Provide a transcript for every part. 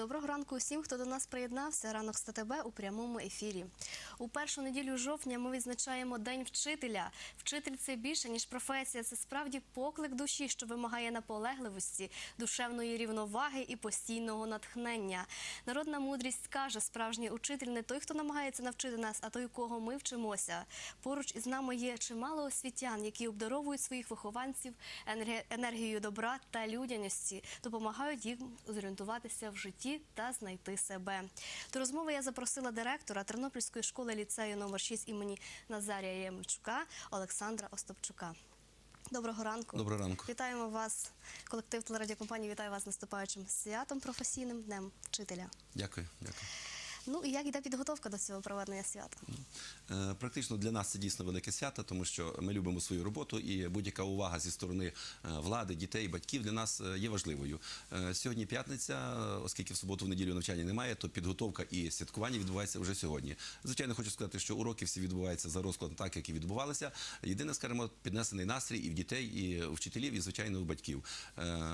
Доброго ранку усім, хто до нас приєднався. Ранок з ТТБ у прямому ефірі. У першу неділю жовтня ми відзначаємо День вчителя. Вчитель це більше ніж професія. Це справді поклик душі, що вимагає наполегливості, душевної рівноваги і постійного натхнення. Народна мудрість каже: справжній учитель не той, хто намагається навчити нас, а той, кого ми вчимося. Поруч із нами є чимало освітян, які обдаровують своїх вихованців енергією добра та людяності, допомагають їм зорієнтуватися в житті та знайти себе. До розмови я запросила директора Тернопільської школи ліцею номер 6 імені Назарія Ємельчука Олександра Остапчука. Доброго ранку. Доброго ранку. Вітаємо вас, колектив телерадіокомпанії. Вітаю вас наступаючим святом професійним днем вчителя. Дякую, дякую. Ну і як йде підготовка до цього проведення свята? Е, Практично для нас це дійсно велике свято, тому що ми любимо свою роботу, і будь-яка увага зі сторони е, влади, дітей, батьків для нас е, є важливою. Сьогодні п'ятниця, оскільки в суботу, в неділю навчання немає, то підготовка і святкування відбувається вже сьогодні. Звичайно, хочу сказати, що уроки всі відбуваються за розкладом так, як і відбувалися. Єдине, скажімо, піднесений настрій і в дітей, і у вчителів, і звичайно у батьків.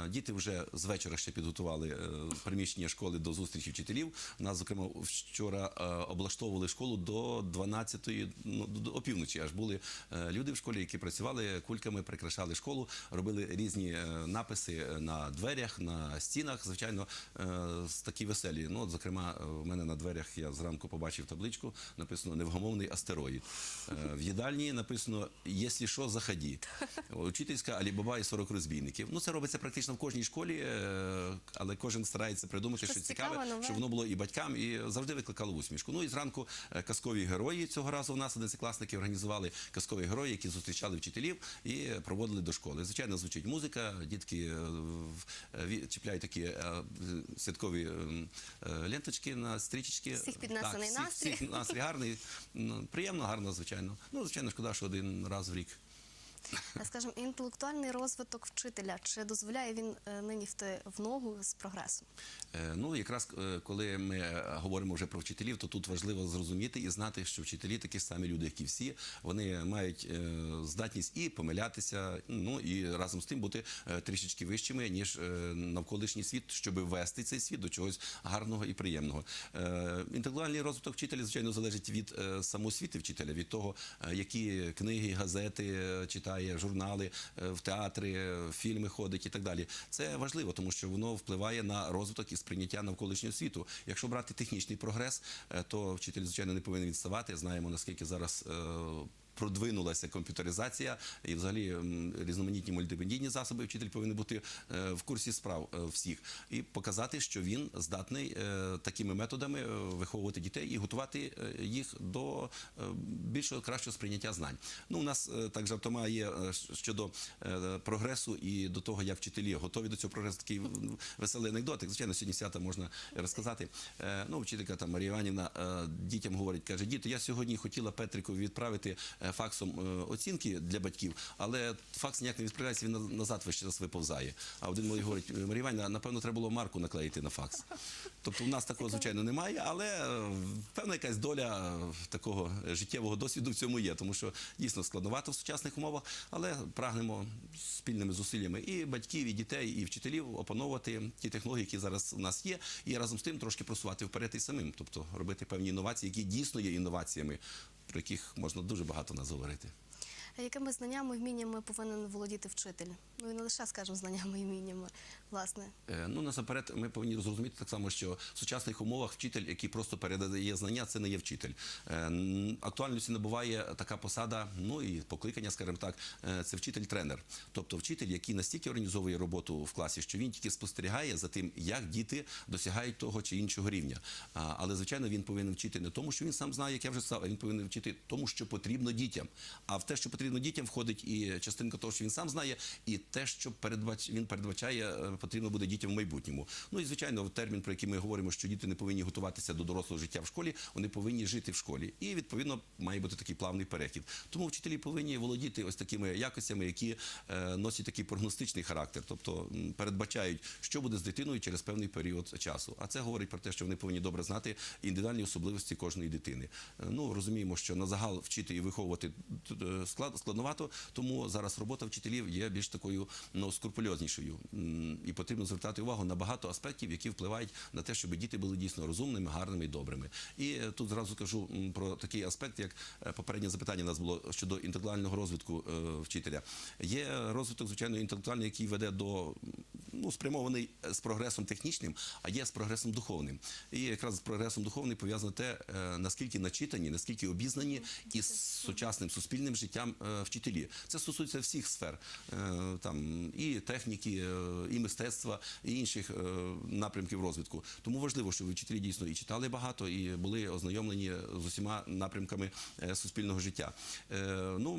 Діти вже з вечора ще підготували приміщення школи до зустрічі вчителів. У нас, зокрема, вчора е, облаштовували школу до 12-ї, ну, до опівночі. Аж були е, люди в школі, які працювали кульками, прикрашали школу, робили різні е, написи на дверях, на стінах. Звичайно, такі веселі. Ну, от, зокрема, в мене на дверях я зранку побачив табличку, написано Невгомовний астероїд. В їдальні написано Якщо що, заході. Учительська Алібаба і 40 розбійників. Ну, це робиться практично в кожній школі, але кожен старається придумати щось цікаве, цікаве, щоб воно було і батькам, і завжди викликало усмішку. Ну і зранку е, казкові герої цього разу у нас одинадцятикласники організували казкові герої, які зустрічали вчителів і проводили до школи. Звичайно, звучить музика, дітки е, е, чіпляють такі святкові ем, ленточки на стрічечки. Всіх піднесений настрій. всіх настрій гарний, ну, приємно, гарно, звичайно. Ну, звичайно, шкода, що один раз в рік. А, Скажімо, інтелектуальний розвиток вчителя чи дозволяє він е, нині вти в ногу з прогресом? Е, Ну, якраз е, коли ми е, говоримо вже про вчителів, то тут важливо зрозуміти і знати, що вчителі такі самі люди, як і всі. Вони мають е, здатність і помилятися, ну і разом з тим бути е, трішечки вищими, ніж е, навколишній світ, щоб вести цей світ до чогось гарного і приємного. Е, Інтелектуальний розвиток вчителя, звичайно, залежить від е, самоосвіти вчителя, від того, е, які книги, газети е, читає, журнали, е, в театри, е, фільми ходить і так далі. Це важливо, тому що воно впливає на розвиток і сприйняття навколишнього світу. Якщо брати технічний прогрес, е, то вчитель, звичайно, не повинен відставати. Знаємо, наскільки зараз. Продвинулася комп'ютеризація і взагалі різноманітні мультимедійні засоби. Вчитель повинен бути е, в курсі справ е, всіх і показати, що він здатний е, такими методами виховувати дітей і готувати їх до більшого кращого сприйняття знань. Ну, у нас так жартома є щодо прогресу і до того, як вчителі готові до цього прогресу. Такий веселий анекдотик. Звичайно, сьогодні свята можна розказати. Ну, вчителька там Марія Іванівна дітям говорить, каже: діти, я сьогодні хотіла Петрику відправити факсом е, оцінки для батьків, але факс ніяк не відправляється, він назад весь час виповзає. А один малий говорить, Марія Іванівна, напевно, треба було марку наклеїти на факс. Тобто у нас такого, звичайно, немає, але е, певна якась доля е, такого життєвого досвіду в цьому є, тому що дійсно складновато в сучасних умовах, але прагнемо спільними зусиллями і батьків, і дітей, і вчителів опановувати ті технології, які зараз у нас є, і разом з тим трошки просувати вперед і самим, тобто робити певні інновації, які дійсно є інноваціями, про яких можна дуже багато нас говорити. Якими знаннями і вміннями повинен володіти вчитель? Ну і не лише, скажімо, знаннями і вміннями, власне. Е, Ну, насамперед, ми повинні зрозуміти так само, що в сучасних умовах вчитель, який просто передає знання, це не є вчитель. Е, Актуальності набуває така посада, ну і покликання, скажімо так, е, це вчитель-тренер. Тобто вчитель, який настільки організовує роботу в класі, що він тільки спостерігає за тим, як діти досягають того чи іншого рівня. Але, звичайно, він повинен вчити не тому, що він сам знає, як я вже сказав, він повинен вчити тому, що потрібно дітям. А в те, що потрібно дітям, входить і частинка того, що він сам знає, і те, що передбач... він передбачає, е, потрібно буде дітям в майбутньому. Ну і звичайно, термін, про який ми говоримо, що діти не повинні готуватися до дорослого життя в школі, вони повинні жити в школі. І відповідно має бути такий плавний перехід. Тому вчителі повинні володіти ось такими якостями, які е, носять такий прогностичний характер, тобто передбачають, що буде з дитиною через певний період часу. А це говорить про те, що вони повинні добре знати індивідуальні особливості кожної дитини. Е, Ну розуміємо, що на загал вчити і виховувати склад- складновато, тому зараз робота вчителів є більш такою ну, скрупульознішою. І потрібно звертати увагу на багато аспектів, які впливають на те, щоб діти були дійсно розумними, гарними і добрими. І е, тут зразу кажу про такий аспект, як е, попереднє запитання у нас було щодо інтелектуального розвитку е, вчителя. Є розвиток, звичайно, інтелектуальний, який веде до ну, спрямований з прогресом технічним, а є з прогресом духовним. І якраз з прогресом духовним пов'язано те, наскільки начитані, наскільки обізнані із сучасним суспільним життям вчителі. Це стосується всіх сфер, е, там і техніки, е, і мистецтва, і інших е, напрямків розвитку. Тому важливо, щоб вчителі дійсно і читали багато, і були ознайомлені з усіма напрямками е, суспільного життя. Е, Ну,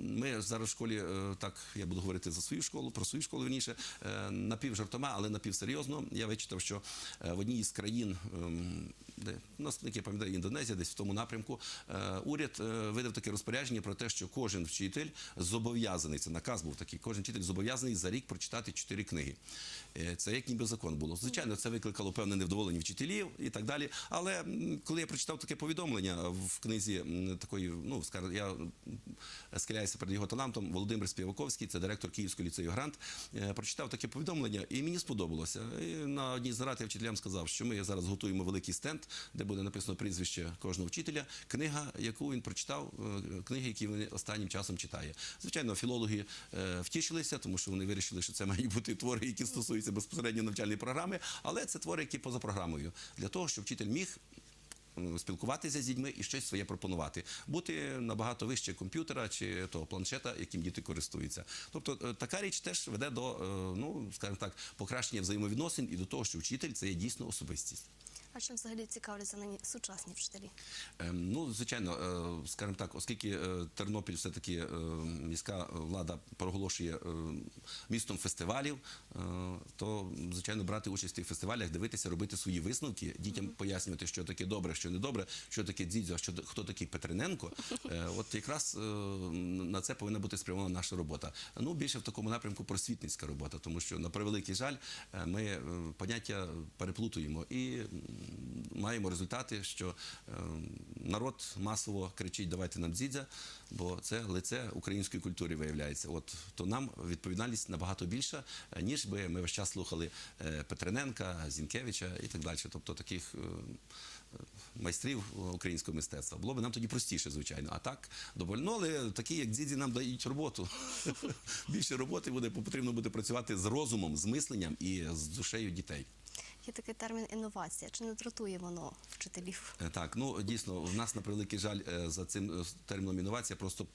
ми зараз в школі, е, так я буду говорити за свою школу, про свою школу верніше, е, напівжартома, але напівсерйозно. Я вичитав, що е, в одній із країн, ем, де у нас як я пам'ятаю, Індонезія, десь в тому напрямку, е, уряд е, видав таке розпорядження про те, що кожен вчитель зобов'язаний, це наказ був такий, кожен вчитель зобов'язаний за рік прочитати чотири книги. Е, Це як ніби закон було. Звичайно, це викликало певне невдоволення вчителів і так далі. Але коли я прочитав таке повідомлення в книзі такої, ну я м, схиляюся перед його талантом, Володимир Співаковський, це директор Київського ліцею Грант, е, прочитав таке повідомлення, і мені сподобалося. І на одній з нарад я вчителям сказав, що ми зараз готуємо великий стенд, де буде написано прізвище кожного вчителя, книга, яку він прочитав, е, книги, які він останнім часом читає. Звичайно, філологи е, втішилися, тому що вони вирішили, що це мають бути твори, які стосуються безпосередньо навчальної програми, але це твори, які поза програмою, для того, щоб вчитель міг спілкуватися з дітьми і щось своє пропонувати, бути набагато вище комп'ютера чи того планшета, яким діти користуються. Тобто е, така річ теж веде до е, ну скажімо так покращення взаємовідносин і до того, що вчитель це є дійсно особистість. А чим взагалі цікавляться нині сучасні вчителі? Ем, Ну, звичайно, е, скажімо так, оскільки е, Тернопіль все-таки е, міська влада проголошує е, містом фестивалів, е, то звичайно брати участь в тих фестивалях, дивитися, робити свої висновки, дітям пояснювати, що таке добре, що не добре, що таке дзідзьо, що хто такий Петрененко. Е, От якраз е, на це повинна бути спрямована наша робота. Ну більше в такому напрямку просвітницька робота, тому що на превеликий жаль, е, ми е, поняття переплутуємо і маємо результати, що е, народ масово кричить Давайте нам дзідзя, бо це лице української культури виявляється. От то нам відповідальність набагато більша, е, ніж би ми весь час слухали е, Петрененка, Зінкевича і так далі. Тобто таких. е, Майстрів українського мистецтва було б нам тоді простіше, звичайно. А так доволі ну, але такі, як дідзі, нам дають роботу. Більше роботи буде, потрібно буде працювати з розумом, з мисленням і з душею дітей. Є такий термін інновація. Чи не дратує воно вчителів? Е, Так, ну дійсно, в нас на превеликий жаль е, за цим е, терміном інновація просто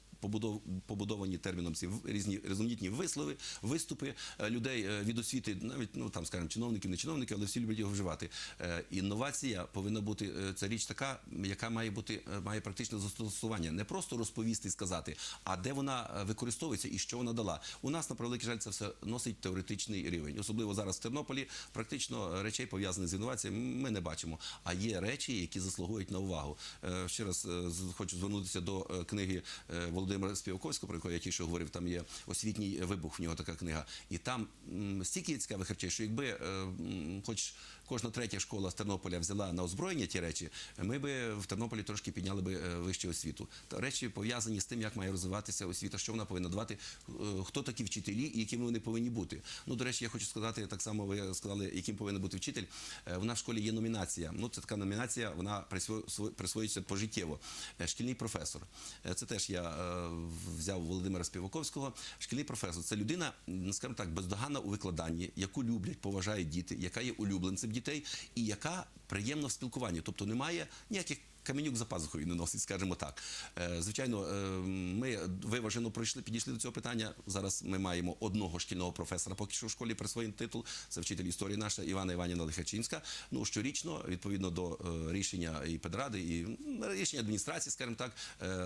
побудовані терміном ці різні різноманітні вислови, виступи е, людей е, від освіти, навіть ну там скажімо, чиновників, не чиновників, але всі люблять його вживати. Е, Інновація повинна бути це річ така, яка має бути має практичне застосування, не просто розповісти і сказати, а де вона використовується і що вона дала. У нас на превеликий жаль це все носить теоретичний рівень, особливо зараз в Тернополі. Практично речей пов'язаних з інноваціями ми не бачимо. А є речі, які заслуговують на увагу. Ще раз хочу звернутися до книги е, Володимира Співаковського, про якого я тільки говорив. Там є освітній вибух. В нього така книга, і там стільки цікавих речей, що якби, е, хоч кожна третя школа з Тернополя взяла на озброєння ті речі, ми би в Тернополі трошки підняли би е, вище освіту. Та речі пов'язані з тим, як має розвиватися освіта, що вона повинна давати, е, хто такі вчителі і якими вони повинні бути. Ну, до речі, я хочу сказати так само. Ви сказали, яким повинен бути вчитель. Е, В нас в школі є номінація. Ну, це така номінація, вона присво- сво- присвоюється пожиттєво. Е, Шкільний професор. Е, Це теж я е, взяв Володимира Співаковського. Шкільний професор це людина, скажімо так, бездоганна у викладанні, яку люблять, поважають діти, яка є улюбленцем дітей і яка приємна в спілкуванні. Тобто немає ніяких каменюк за пазухою не носить, скажімо так. Е, Звичайно, е, ми виважено пройшли, підійшли до цього питання. Зараз ми маємо одного шкільного професора, поки що в школі присвоєн титул. Це вчитель історії наша Івана Іванівна Лихачинська. Ну щорічно, відповідно до е, рішення і педради, і рішення адміністрації, скажімо так,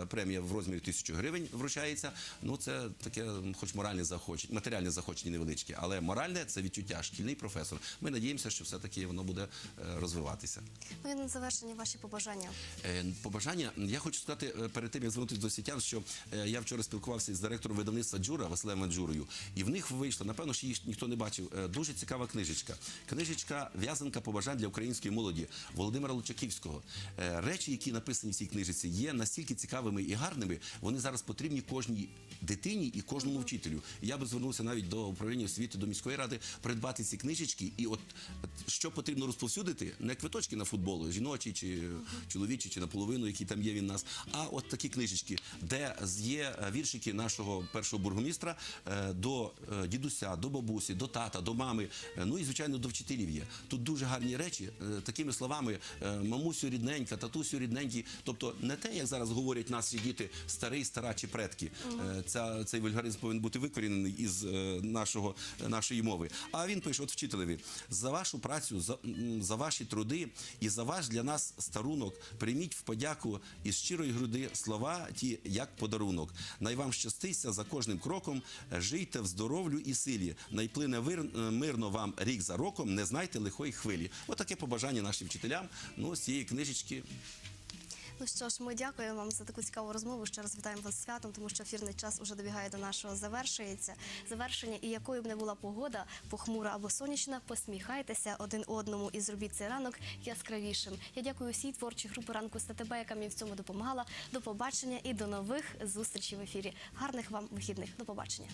премія в розмірі тисячу гривень вручається. Ну це таке, хоч моральне захочення, матеріальне захочення невеличке, але моральне це відчуття шкільний професор. Ми надіємося, що все таки воно буде розвиватися. Ну і на завершення ваші побажання. Е, Побажання, я хочу сказати е, перед тим, як звернутися до світян, що е, я вчора спілкувався з директором видавництва Джура Василем Манджурою, і в них вийшла, напевно, що її ніхто не бачив. Дуже цікава книжечка. Книжечка в'язанка побажань для української молоді Володимира Лучаківського. Речі, які написані в цій книжці, є настільки цікавими і гарними. Вони зараз потрібні кожній дитині і кожному вчителю. Я би звернувся навіть до управління освіти, до міської ради придбати ці книжечки. І от от що потрібно розповсюдити, не квиточки на футбол, жіночі чи чоловічі, чи наполовину, які там є він нас, а от такі книжечки, де є е, віршики нашого першого бургомістра е, до е, дідуся, до бабусі, до тата, до мами. Ну і звичайно до вчителів є. Тут дуже гарні речі, такими словами: мамусю рідненька, татусю рідненькі. Тобто не те, як зараз говорять наші діти, старий, стара чи предки. Ця, цей вульгаризм повинен бути викорінений із нашого, нашої мови. А він пише: от вчителеві, за вашу працю, за, за ваші труди і за ваш для нас старунок прийміть в подяку із щирої груди слова ті, як подарунок. Най вам щаститься за кожним кроком, жийте в здоров'ю і силі. Найплине вир, е, мирно вам рік за роком, не знайте лихої хвилі. Отаке побажання нашим вчителям. Ну, з цієї книжечки. Ну що ж, ми дякуємо вам за таку цікаву розмову. Ще раз вітаємо вас з святом, тому що ефірний час уже добігає до нашого завершується. Завершення, і якою б не була погода, похмура або сонячна, посміхайтеся один одному і зробіть цей ранок яскравішим. Я дякую всій творчій групі ранку з ТТБ, яка мені в цьому допомагала. До побачення і до нових зустрічей в ефірі. Гарних вам вихідних. До побачення.